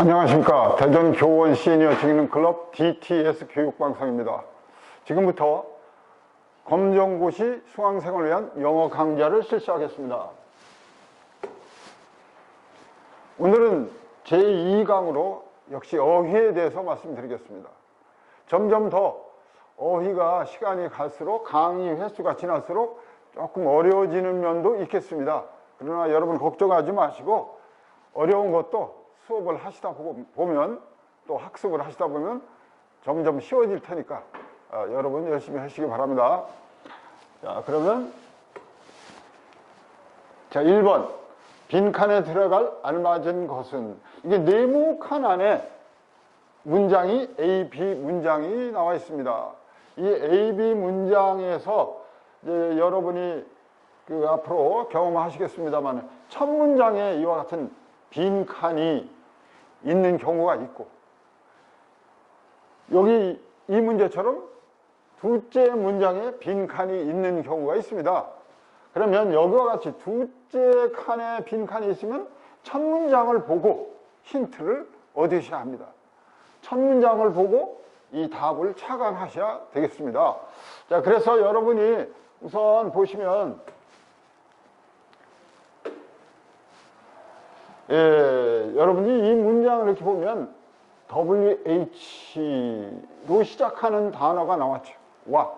안녕하십니까. 대전 교원 시니어 직능 클럽 DTS 교육방송입니다. 지금부터 검정고시 수강생을 위한 영어 강좌를 실시하겠습니다. 오늘은 제2강으로 역시 어휘에 대해서 말씀드리겠습니다. 점점 더 어휘가 시간이 갈수록 강의 횟수가 지날수록 조금 어려워지는 면도 있겠습니다. 그러나 여러분 걱정하지 마시고 어려운 것도 수업을 하시다 보- 보면 또 학습을 하시다 보면 점점 쉬워질 테니까 어, 여러분 열심히 하시기 바랍니다. 자, 그러면 자, 1번. 빈칸에 들어갈 알맞은 것은 이게 네모 칸 안에 문장이 A, B 문장이 나와 있습니다. 이 A, B 문장에서 이제 여러분이 그 앞으로 경험하시겠습니다만 첫 문장에 이와 같은 빈 칸이 있는 경우가 있고 여기 이 문제처럼 둘째 문장에 빈 칸이 있는 경우가 있습니다. 그러면 여기와 같이 둘째 칸에 빈 칸이 있으면 첫 문장을 보고 힌트를 얻으셔야 합니다. 첫 문장을 보고 이 답을 착안하셔야 되겠습니다. 자, 그래서 여러분이 우선 보시면 예, 여러분이 이 문장을 이렇게 보면 WH로 시작하는 단어가 나왔죠. 와.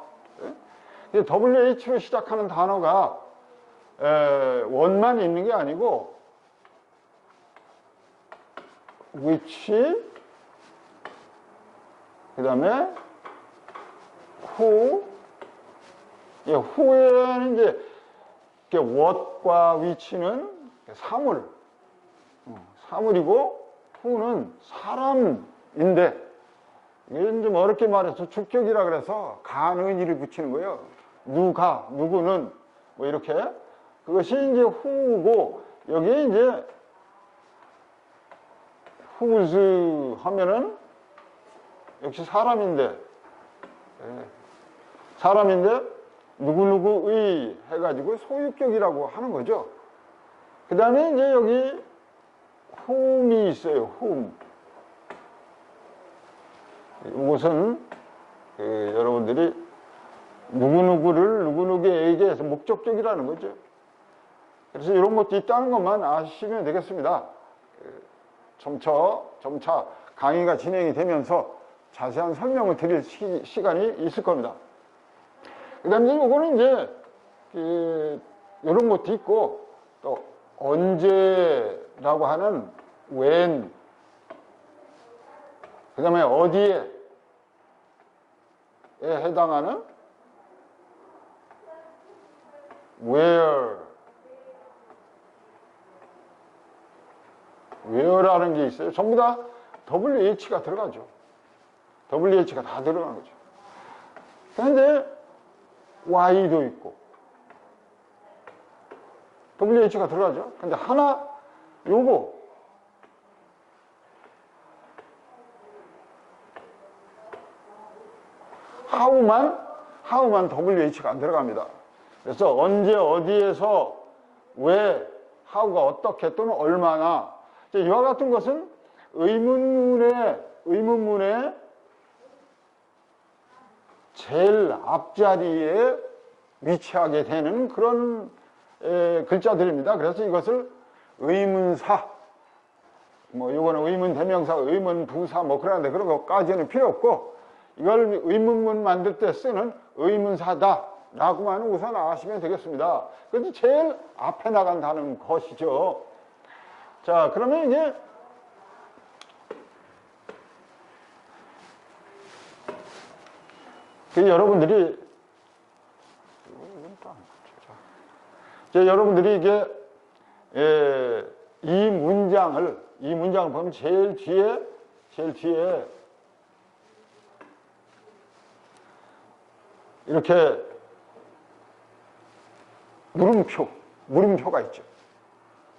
예? WH로 시작하는 단어가 에, 원만 있는 게 아니고 which 그 다음에 who 예, who에는 이제 what과 which는 사물 사물이고 who는 사람인데 이게 좀 어렵게 말해서 주격이라 그래서 간은이를 붙이는 거예요. 누가 누구는 뭐 이렇게 그것이 이제 who고 여기에 이제 whose 하면은 역시 사람인데 예, 사람인데 누구누구의 해가지고 소유격이라고 하는 거죠. 그 다음에 이제 여기 whom이 있어요. whom. 이것은 그 여러분들이 누구누구를 누구누구에게 해서 목적격이라는 거죠. 그래서 이런 것도 있다는 것만 아시면 되겠습니다. 그 점차, 점차 강의가 진행이 되면서 자세한 설명을 드릴 시, 간이 있을 겁니다. 그 다음에 이거는 이제, 그, 이런 것도 있고, 또, 언제 라고 하는 when, 그 다음에 어디에 해당하는 where, where라는 게 있어요. 전부 다 WH가 들어가죠. WH가 다 들어간 거죠. 그런데 Y도 있고 WH가 들어가죠. 근데 하나 요거 how만 how만 WH가 안 들어갑니다. 그래서 언제 어디에서 왜 how가 어떻게 또는 얼마나 이와 같은 것은 의문문의 의문문의 제일 앞자리에 위치하게 되는 그런 에, 글자들입니다. 그래서 이것을 의문사, 뭐 이거는 의문 대명사, 의문 부사 뭐 그러는데 그런 것까지는 필요 없고 이걸 의문문 만들 때 쓰는 의문사다 라고만 우선 아시면 되겠습니다. 그래서 제일 앞에 나간다는 것이죠. 자, 그러면 이제 그 여러분들이 자, 여러분들이 이게 예, 이 문장을 이 문장을 보면 제일 뒤에 제일 뒤에 이렇게 물음표 물음표가 있죠.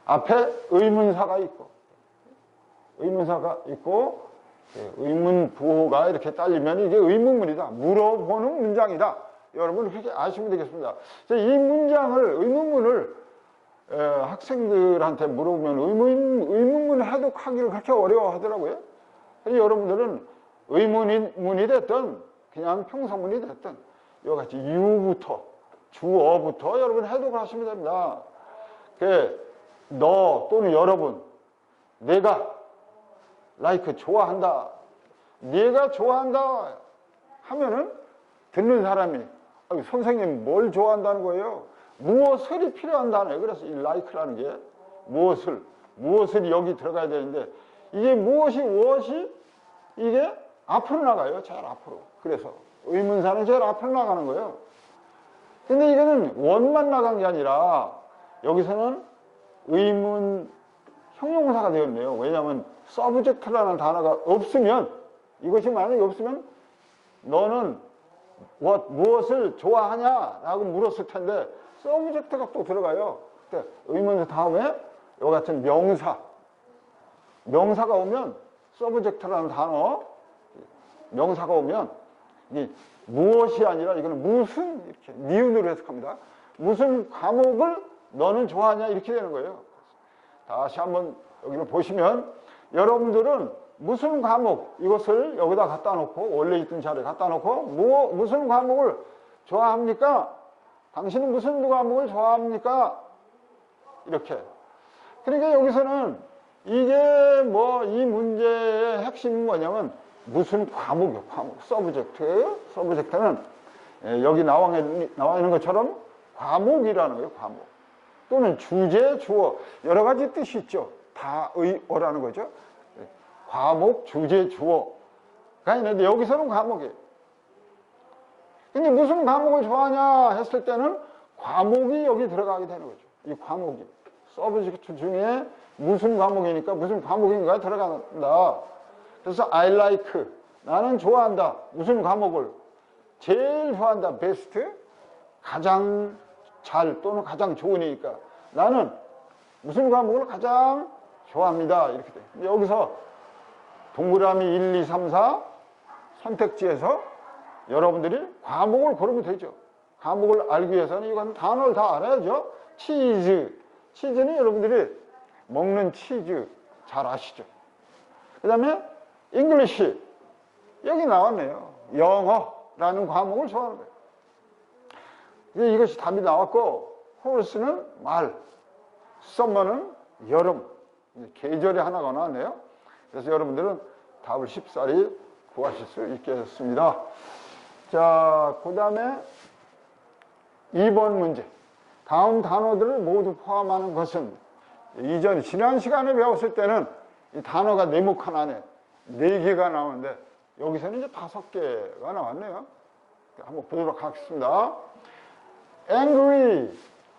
앞에 의문사가 있고 의문사가 있고 예, 의문 부호가 이렇게 딸리면 이게 의문문이다. 물어보는 문장이다. 여러분 그렇게 아시면 되겠습니다. 이 문장을 의문문을 에, 학생들한테 물어보면 의문, 의문문 해독하기를 그렇게 어려워하더라고요. 여러분들은 의문이 문이 됐든 그냥 평서문이 됐든 이와 같이 유부터 주어부터 여러분 해독을 하시면 됩니다. 그너 또는 여러분 내가 like 좋아한다. 네가 좋아한다 하면은 듣는 사람이 선생님 뭘 좋아한다는 거예요? 무엇을 필요한다는 그래서 이 like라는 게 무엇을 무엇을 여기 들어가야 되는데 이게 무엇이 무엇이 이게 앞으로 나가요. 제일 앞으로. 그래서 의문사는 제일 앞으로 나가는 거예요. 근데 이거는 원만 나간 게 아니라 여기서는 의문 형용사가 되었네요. 왜냐하면 subject라는 단어가 없으면 이것이 만약에 없으면 너는 무엇을 좋아하냐라고 물었을 텐데 subject가 또 들어가요. 그때 의문사 다음에 이와 같은 명사 명사가 오면 subject라는 단어 명사가 오면 이 무엇이 아니라 이거는 무슨 이렇게 니은으로 해석합니다. 무슨 과목을 너는 좋아하냐 이렇게 되는 거예요. 다시 한번 여기를 보시면 여러분들은 무슨 과목 이것을 여기다 갖다 놓고 원래 있던 자리에 갖다 놓고 무, 무슨 과목을 좋아합니까? 당신은 무슨 과목을 좋아합니까? 이렇게. 그러니까 여기서는 이게 뭐 이 문제의 핵심은 뭐냐면 무슨 과목이요, 과목. 서브젝트예요. 서브젝트는 예, 여기 나와 있는 것처럼 과목이라는 거예요, 과목. 또는 주제, 주어. 여러 가지 뜻이 있죠. 다의 어라는 거죠. 예, 과목, 주제, 주어가 있는데 여기서는 과목이에요. 근데 무슨 과목을 좋아하냐 했을 때는 과목이 여기 들어가게 되는 거죠. 이 과목이. 서브젝트 중에 무슨 과목이니까 무슨 과목인가 들어간다. 그래서 I like 나는 좋아한다. 무슨 과목을 제일 좋아한다. 베스트 가장 잘 또는 가장 좋으니까 나는 무슨 과목을 가장 좋아합니다. 이렇게 돼. 여기서 동그라미 1, 2, 3, 4 선택지에서 여러분들이 과목을 고르면 되죠. 과목을 알기 위해서는 이건 단어를 다 알아야죠. 치즈. 치즈는 여러분들이 먹는 치즈 잘 아시죠? 그 다음에 잉글리시 여기 나왔네요. 영어라는 과목을 좋아하는 거예요. 이것이 답이 나왔고 홀스는 말, 썸머는 여름 계절이 하나가 나왔네요. 그래서 여러분들은 답을 쉽사리 구하실 수 있겠습니다. 자, 그 다음에 2번 문제. 다음 단어들을 모두 포함하는 것은 이전 지난 시간에 배웠을 때는 이 단어가 네모칸 안에 네 개가 나오는데 여기서는 이제 다섯 개가 나왔네요. 한번 보도록 하겠습니다. angry,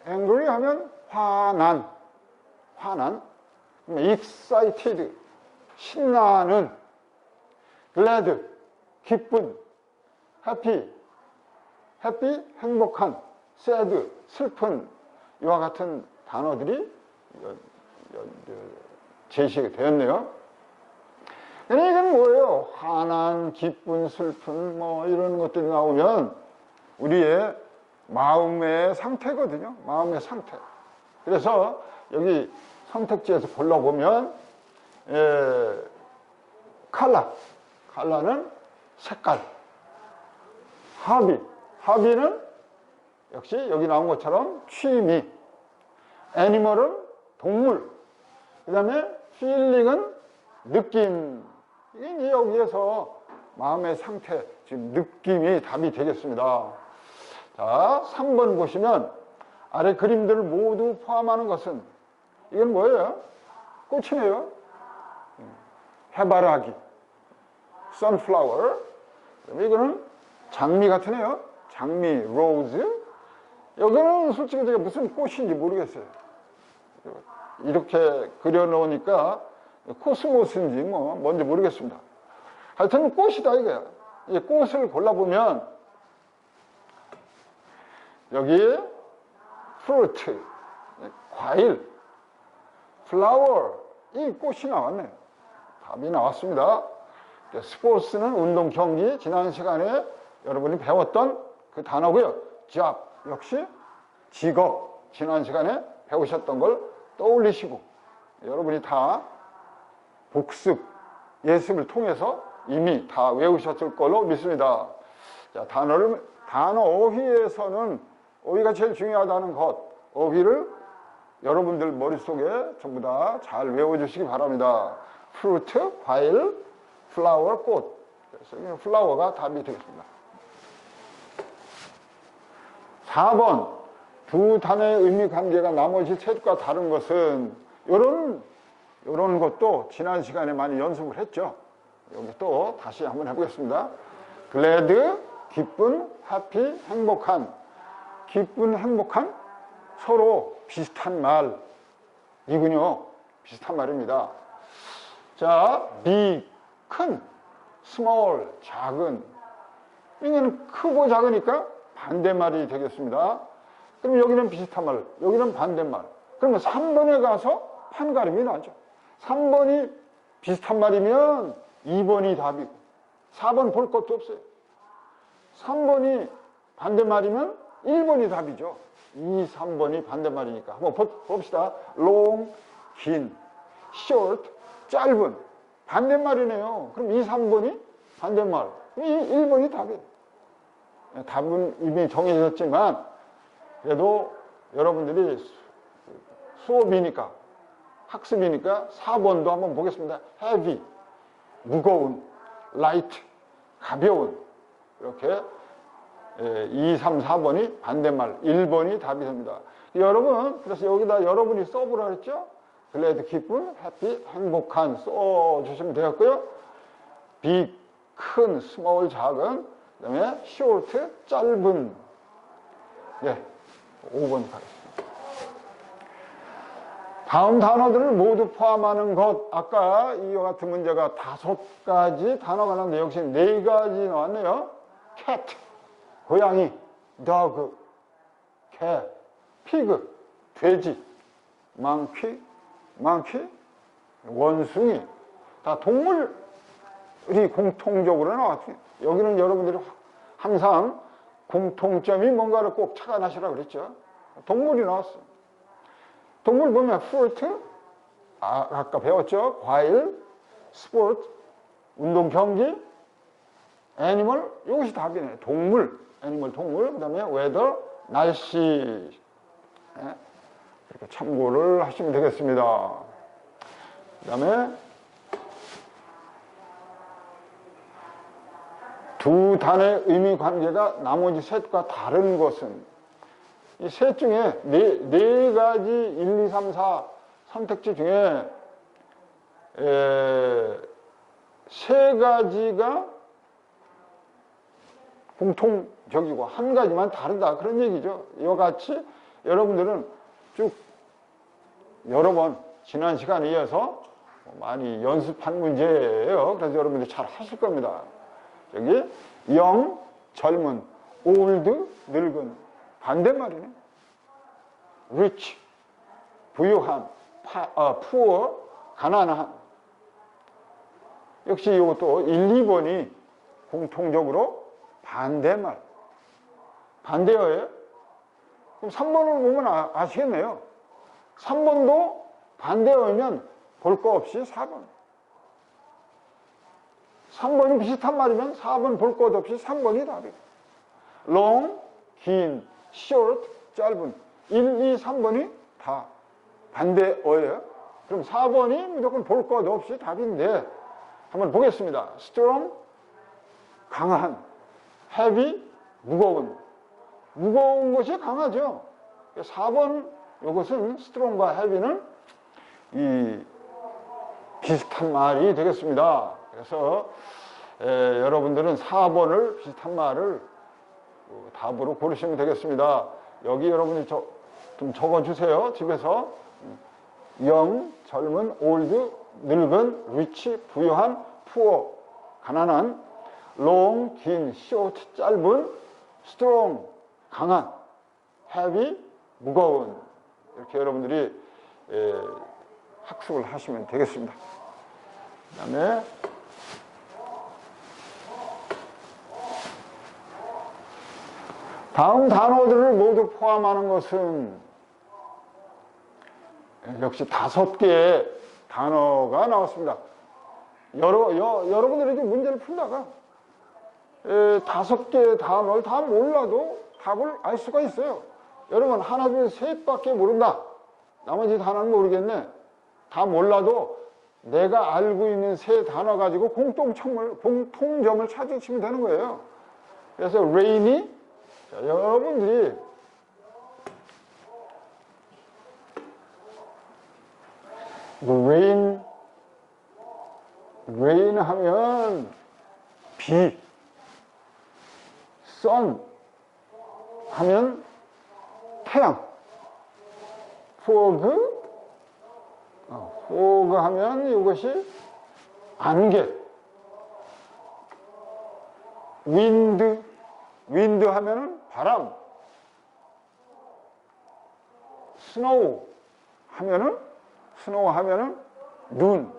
angry 하면 화난, 화난. excited, 신나는, glad, 기쁜, happy, happy, 행복한, sad, 슬픈 이와 같은 단어들이 제시가 되었네요. 이건 뭐예요? 화난, 기쁜, 슬픈 뭐 이런 것들이 나오면 우리의 마음의 상태거든요. 마음의 상태. 그래서 여기 선택지에서 골라보면 예, 칼라, 칼라는 색깔. 합의, 합의는 역시 여기 나온 것처럼 취미. 애니멀은 동물. 그 다음에 필링은 느낌. 이게 여기에서 마음의 상태, 지금 느낌이 답이 되겠습니다. 자, 3번 보시면 아래 그림들을 모두 포함하는 것은 이건 뭐예요? 꽃이네요. 해바라기, sunflower. 이거는 장미 같으네요. 장미, 로즈. 여기는 솔직히 제가 무슨 꽃인지 모르겠어요. 이렇게 그려놓으니까 코스모스인지 뭐 뭔지 모르겠습니다. 하여튼 꽃이다 이거야. 이 꽃을 골라보면 여기 fruit, 과일, flower, 이 꽃이 나왔네요. 답이 나왔습니다. 스포츠는 운동 경기, 지난 시간에 여러분이 배웠던 그 단어고요. job, 역시 직업, 지난 시간에 배우셨던 걸 떠올리시고 여러분이 다 복습, 예습을 통해서 이미 다 외우셨을 걸로 믿습니다. 자, 단어를, 단어 어휘에서는 어휘가 제일 중요하다는 것, 어휘를 여러분들 머릿속에 전부 다 잘 외워주시기 바랍니다. 프루트, 과일, 플라워, 꽃. 그래서 플라워가 답이 되겠습니다. 4번 두 단어의 의미 관계가 나머지 셋과 다른 것은 이런 이런 것도 지난 시간에 많이 연습을 했죠. 여기 또 다시 한번 해보겠습니다. glad 기쁜, happy 행복한, 기쁜 행복한 서로 비슷한 말이군요. 비슷한 말입니다. 자, big 큰, small 작은 이거는 크고 작으니까 반대말이 되겠습니다. 그럼 여기는 비슷한 말, 여기는 반대말. 그러면 3번에 가서 판가름이 나죠. 3번이 비슷한 말이면 2번이 답이고 4번 볼 것도 없어요. 3번이 반대말이면 1번이 답이죠. 2, 3번이 반대말이니까. 한번 봅시다. long, 긴, short, 짧은. 반대말이네요. 그럼 2, 3번이 반대말. 이 1번이 답이에요. 답은 이미 정해졌지만 그래도 여러분들이 수업이니까 학습이니까 4번도 한번 보겠습니다. heavy, 무거운, light, 가벼운 이렇게 2, 3, 4번이 반대말, 1번이 답이 됩니다. 여러분, 그래서 여기다 여러분이 써보라 그랬죠? glad, 기쁜, happy, 행복한 써주시면 되었고요. big, 큰, small, 작은, 그 다음에 short, 짧은. 네, 5번 가겠습니다. 다음 단어들을 모두 포함하는 것 아까 이와 같은 문제가 다섯 가지 단어가 나왔는데 역시 네 가지 나왔네요 cat 고양이 dog cat pig 돼지 monkey monkey 원숭이 다 동물이 공통적으로 나왔어요 여기는 여러분들이 항상 공통점이 뭔가를 꼭 착안하시라고 그랬죠 동물이 나왔어요 동물 보면 fruit, 아, 아까 배웠죠? 과일, 스포츠, 운동 경기, 애니멀, 이것이 답이네. 동물, 애니멀 동물, 그 다음에 weather, 날씨. 네? 이렇게 참고를 하시면 되겠습니다. 그 다음에 두 단의 의미 관계가 나머지 셋과 다른 것은 이 셋 중에 네, 네 가지 1, 2, 3, 4 선택지 중에 에, 세 가지가 공통적이고 한 가지만 다르다 그런 얘기죠. 이와 같이 여러분들은 쭉 여러 번 지난 시간에 이어서 많이 연습한 문제예요. 그래서 여러분들 잘 하실 겁니다. 여기 영, 젊은, 올드, 늙은 반대말이네. rich, 부유한, 파, 어, poor, 가난한. 역시 이것도 1, 2번이 공통적으로 반대말. 반대어예요? 그럼 3번을 보면 아, 시겠네요 3번도 반대어면 볼 거 없이 4번. 3번이 비슷한 말이면 4번 볼 것 없이 3번이 답이에요. long, 긴, short, 짧은 1, 2, 3번이 다 반대어예요. 그럼 4번이 무조건 볼 것 없이 답인데 한번 보겠습니다. strong, 강한, heavy, 무거운. 무거운 것이 강하죠. 4번 이것은 strong과 heavy는 이 비슷한 말이 되겠습니다. 그래서 에, 여러분들은 4번을 비슷한 말을 그 답으로 고르시면 되겠습니다. 여기 여러분이 저, 좀 적어주세요. 집에서 영, 젊은, 올드, 늙은, 리치, 부유한, 푸어, 가난한, 롱, 긴, 쇼트, 짧은, 스트롱, 강한, 헤비, 무거운 이렇게 여러분들이 에, 학습을 하시면 되겠습니다. 그 다음에 다음 단어들을 모두 포함하는 것은 역시 다섯 개의 단어가 나왔습니다. 여러, 여, 여러분들이 좀 문제를 풀다가 에, 다섯 개의 단어를 다 몰라도 답을 알 수가 있어요. 여러분 하나 둘 셋 밖에 모른다. 나머지 단어는 모르겠네. 다 몰라도 내가 알고 있는 세 단어 가지고 공통점을 공통점을 찾으시면 되는 거예요. 그래서 rainy 자, 여러분들이 그 rain rain 하면 비 sun 하면 태양. fog 어, fog 하면 이것이 안개 wind 하면은 바람 snow 하면은 스노우 하면은 눈.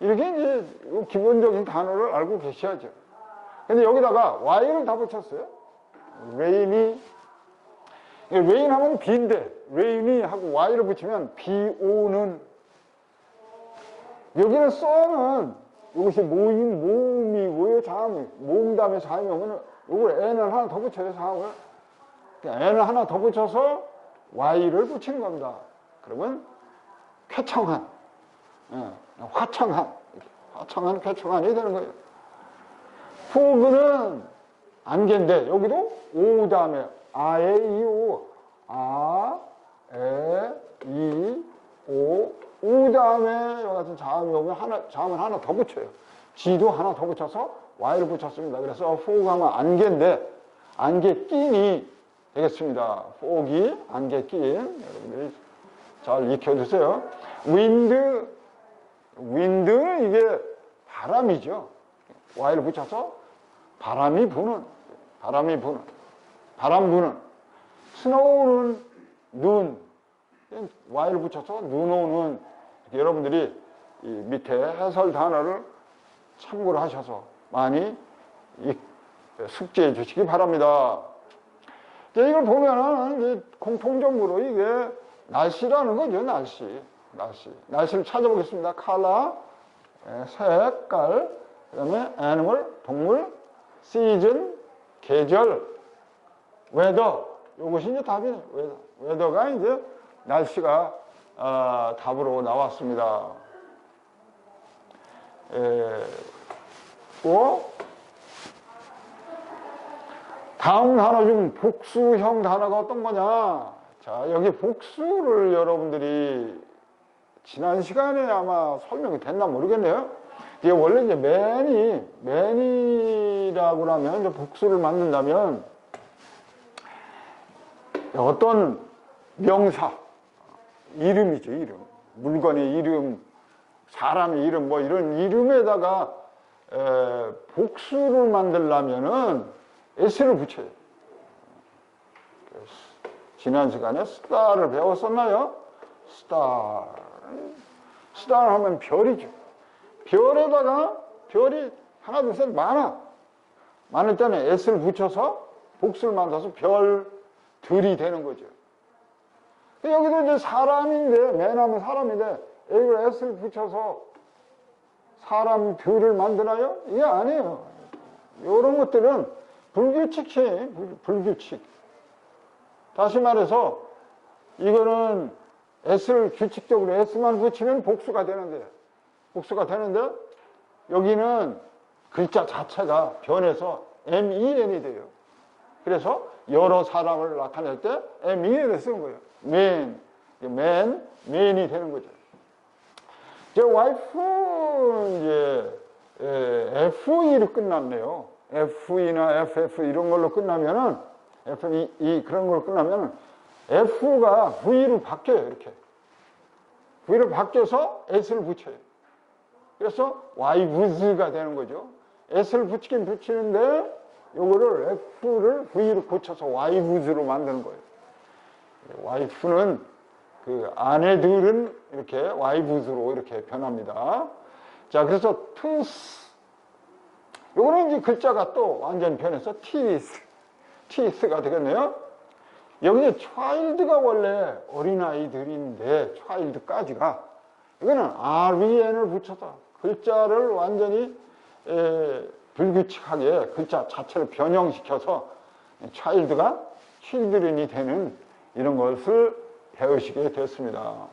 이렇게 이제 기본적인 단어를 알고 계셔야죠. 근데 여기다가 Y를 다 붙였어요. rainy. rain 하면 비인데, rainy 하고 Y를 붙이면 비 오는. 여기는 써는 이것이 모임, 모음이고요, 자음, 모음 다음에 자음이 오면 이걸 N을 하나 더 붙여요, 자음을. N을 하나 더 붙여서 Y를 붙이는 겁니다. 그러면 쾌청한, 예, 화청한, 화청한, 쾌청한이 되는 거예요. 포그는 안개인데 여기도 오 다음에 아에 이 오, 아, 에, 이, 오, 우 다음에 여기 같은 자음이 오면 하나, 자음을 하나 더 붙여요. 지도 하나 더 붙여서 y를 붙였습니다. 그래서 포그 하면 안개인데 안개 낀이 되겠습니다. 포기, 안개 낀. 여러분들이 잘 익혀두세요. 윈드, 윈드는 이게 바람이죠. Y를 붙여서 바람이 부는, 바람이 부는, 바람 부는. 스노우는 눈, Y를 붙여서 눈 오는. 여러분들이 이 밑에 해설 단어를 참고를 하셔서 많이 숙지해 주시기 바랍니다. 이걸 보면은 공통적으로 이게 날씨라는 거죠, 날씨. 날씨. 날씨를 찾아보겠습니다. 컬러, 색깔, 그 다음에 애니멀, 동물, 시즌, 계절, 웨더. 이것이 이제 답이에요. 웨더. 웨더가 이제 날씨가 어, 답으로 나왔습니다. 에, 또 다음 단어 중 복수형 단어가 어떤 거냐? 자, 여기 복수를 여러분들이 지난 시간에 아마 설명이 됐나 모르겠네요. 이게 원래 이제 맨이, 맨이라고 하면 이제 복수를 만든다면 어떤 명사, 이름이죠, 이름. 물건의 이름, 사람의 이름, 뭐 이런 이름에다가 에, 복수를 만들려면은 s를 붙여요. 지난 시간에 스타를 배웠었나요? 스타. 스타 하면 별이죠. 별에다가 별이 하나, 둘, 셋 많아. 많을 때는 s를 붙여서 복수를 만들어서 별들이 되는 거죠. 여기도 이제 사람인데, 맨하면 사람인데, 여기를 s를 붙여서 사람들을 만드나요? 이게 아니에요. 이런 것들은 불규칙이, 불규칙. 다시 말해서 이거는 S를 규칙적으로 S만 붙이면 복수가 되는데 복수가 되는데 여기는 글자 자체가 변해서 MEN이 돼요. 그래서 여러 사람을 나타낼 때 MEN을 쓰는 거예요. Man, man, man이 되는 거죠. 제 와이프 이제 FE로 끝났네요. FE나 FF 이런 걸로 끝나면은 F2 e, 그런 걸 끝나면 F가 V로 바뀌어요 이렇게 V로 바뀌어서 S를 붙여요 그래서 Y V가 되는 거죠 S를 붙이긴 붙이는데 요거를 F를 V로 고쳐서 Y V로 만드는 거예요 와이프는 그 아내들은 이렇게 V로 이렇게 변합니다. 자 그래서 tooth 요거는 이제 글자가 또 완전 변해서 teeth 티스가 되겠네요. 여기서 child가 원래 어린아이들인데 child까지가 이거는 REN을 붙여서 글자를 완전히 에, 불규칙하게 글자 자체를 변형시켜서 child가 children이 되는 이런 것을 배우시게 됐습니다.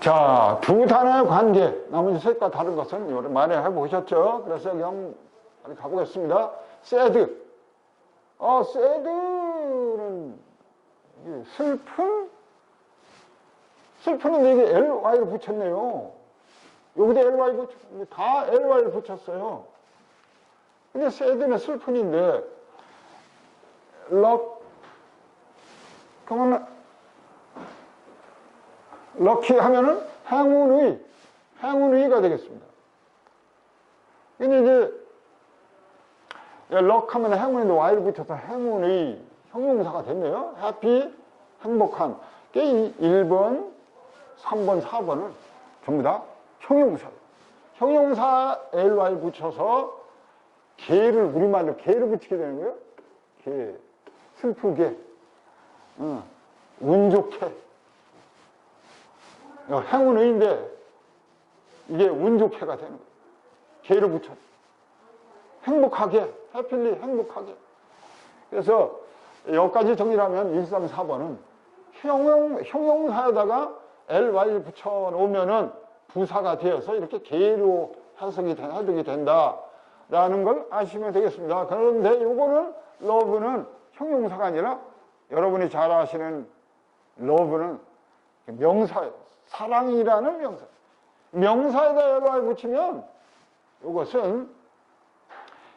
자, 두 단어의 관계, 나머지 셋과 다른 것은 오랜만에 해보셨죠? 그래서 여기 한번 가보겠습니다. sad. 어, sad는 슬픈? 슬픈은 이게 ly를 붙였네요. 여기도 ly 붙였, 다 ly를 붙였어요. 근데 sad는 슬픈인데, luck, 그러면 럭키 하면은 행운의, 행운의가 되겠습니다. 근데 이제, 럭 하면 행운인데 Y를 붙여서 행운의 형용사가 됐네요. 해피, 행복한. 이 1번, 3번, 4번은 전부 다 형용사예요. 형용사 ly 붙여서 개를, 우리말로 개를 붙이게 되는 거예요. 개. 슬프게. 응. 운 좋게. 어, 행운의인데 이게 운 좋게가 되는 거예요. 개를 붙여. 행복하게, 해필리 행복하게. 그래서 여기까지 정리하면 1, 3, 4번은 형용, 형용사에다가 ly 붙여놓으면은 부사가 되어서 이렇게 개로 해석이, 된- 해석이 된다라는 걸 아시면 되겠습니다. 그런데 요거는 love는 형용사가 아니라 여러분이 잘 아시는 love는 명사예요. 사랑이라는 명사. 명사에다 ly 붙이면 이것은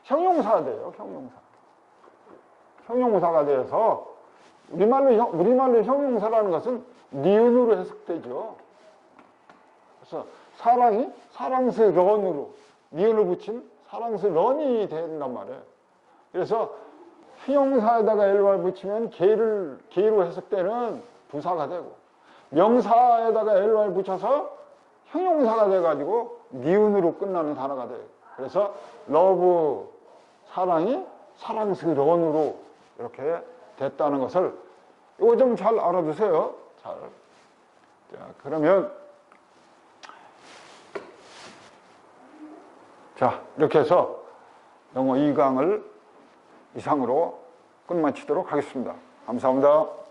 형용사가 돼요. 형용사. 형용사가 돼서 우리말로 형- 우리말로 형용사라는 것은 니은으로 해석되죠. 그래서 사랑이 사랑스런으로 니은을 붙인 사랑스런이 된단 말이에요. 그래서 형용사에다가 ly 붙이면 개를 개로 해석되는 부사가 되고 명사에다가 ly 붙여서 형용사가 돼가지고 니은으로 끝나는 단어가 돼요. 그래서 러브 사랑이 사랑스러운으로 이렇게 됐다는 것을 이거 좀 잘 알아두세요. 잘. 자, 그러면 자 이렇게 해서 영어 2강을 이상으로 끝마치도록 하겠습니다. 감사합니다.